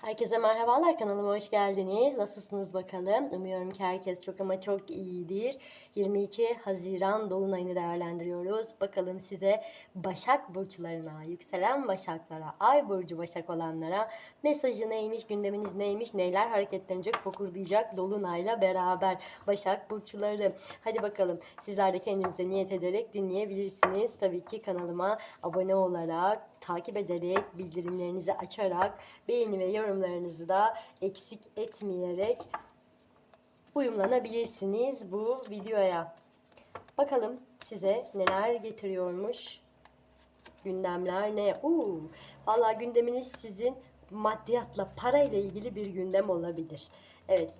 Herkese merhabalar kanalıma hoş geldiniz. Nasılsınız bakalım? Umuyorum ki herkes çok ama çok iyidir. 22 Haziran Dolunay'ını değerlendiriyoruz. Bakalım size Başak burçlarına, yükselen Başaklara, Ay burcu Başak olanlara mesajı neymiş, gündeminiz neymiş, neler hareketlenecek, fokurdayacak Dolunay'la beraber Başak burçları. Hadi bakalım sizler de kendinize niyet ederek dinleyebilirsiniz. Tabii ki kanalıma abone olarak, takip ederek, bildirimlerinizi açarak, beğeni ve yorumlarınızı da eksik etmeyerek uyumlanabilirsiniz bu videoya. Bakalım size neler getiriyormuş gündemler ne? Oo, vallahi gündeminiz sizin maddiyatla, parayla ilgili bir gündem olabilir. Evet,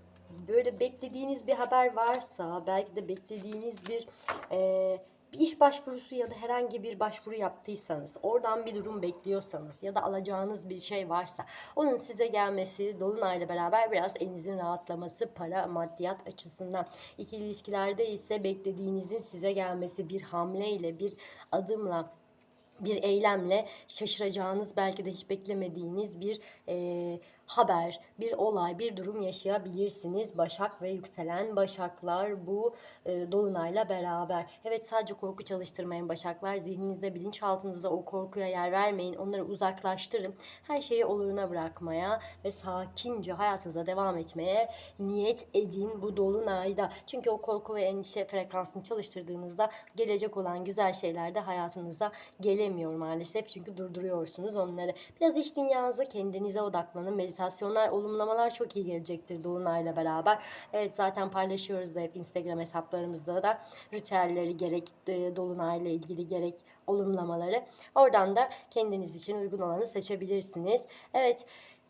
böyle beklediğiniz bir haber varsa, belki de beklediğiniz bir eee, bir iş başvurusu ya da herhangi bir başvuru yaptıysanız, oradan bir durum bekliyorsanız ya da alacağınız bir şey varsa, onun size gelmesi, dolunayla beraber biraz elinizin rahatlaması, para, maddiyat açısından. İkili ilişkilerde ise beklediğinizin size gelmesi bir hamleyle, bir adımla bir eylemle şaşıracağınız belki de hiç beklemediğiniz bir eee, haber, bir olay, bir durum yaşayabilirsiniz. Başak ve yükselen Başaklar bu eee, dolunayla beraber. Evet sadece korku çalıştırmayın Başaklar. Zihninizde, bilinçaltınızda o korkuya yer vermeyin. Onları uzaklaştırın. Her şeyi oluruna bırakmaya ve sakince hayatınıza devam etmeye niyet edin bu dolunayda. Çünkü o korku ve endişe frekansını çalıştırdığınızda gelecek olan güzel şeyler de hayatınıza gelemiyor maalesef. Çünkü durduruyorsunuz onları. Biraz iç dünyanıza kendinize odaklanın. Meditasyonlar, olumlamalar çok iyi gelecektir Dolunay'la beraber. Evet zaten paylaşıyoruz da hep Instagram hesaplarımızda da ritüelleri gerek e, Dolunay'la ilgili gerek olumlamaları. Oradan da kendiniz için uygun olanı seçebilirsiniz. Evet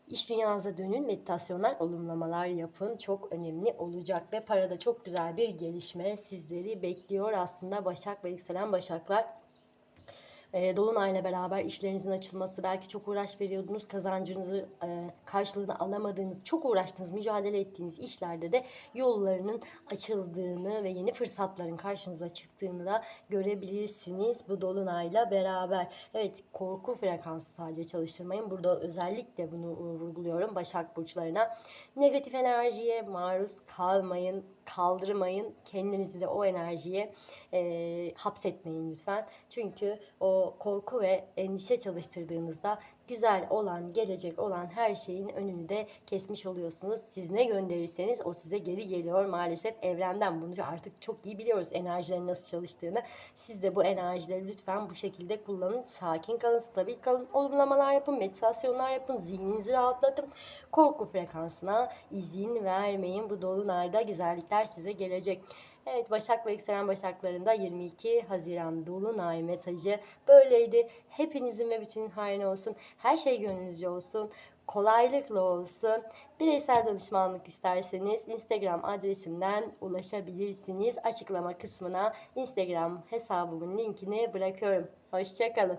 İş dünyanıza dönün, meditasyonlar, olumlamalar yapın. Çok önemli olacak ve parada çok güzel bir gelişme sizleri bekliyor aslında Başak ve yükselen Başaklar. E, Dolunay'la beraber işlerinizin açılması, belki çok uğraş veriyordunuz, kazancınızı e, karşılığını alamadığınız, çok uğraştığınız, mücadele ettiğiniz işlerde de yollarının açıldığını ve yeni fırsatların karşınıza çıktığını da görebilirsiniz bu Dolunay'la beraber. Evet, korku frekansı sadece çalıştırmayın. Burada özellikle bunu vurguluyorum Başak Burçlarına. Negatif enerjiye maruz kalmayın, kaldırmayın. Kendinizi de o enerjiye e, hapsetmeyin lütfen. Çünkü o korku ve endişe çalıştırdığınızda güzel olan, gelecek olan her şeyin önünü de kesmiş oluyorsunuz. Siz ne gönderirseniz o size geri geliyor maalesef evrenden. Bunu artık çok iyi biliyoruz enerjilerin nasıl çalıştığını. Siz de bu enerjileri lütfen bu şekilde kullanın. Sakin kalın, stabil kalın. Olumlamalar yapın, meditasyonlar yapın, zihninizi rahatlatın. Korku frekansına izin vermeyin. Bu dolunayda güzellikler size gelecek. Evet Başak ve Yükselen Başaklarında 22 Haziran Dolunay mesajı böyleydi. Hepinizin ve bütün hayrına olsun. Her şey gönlünüzce olsun. Kolaylıkla olsun. Bireysel danışmanlık isterseniz Instagram adresimden ulaşabilirsiniz. Açıklama kısmına Instagram hesabımın linkini bırakıyorum. Hoşçakalın.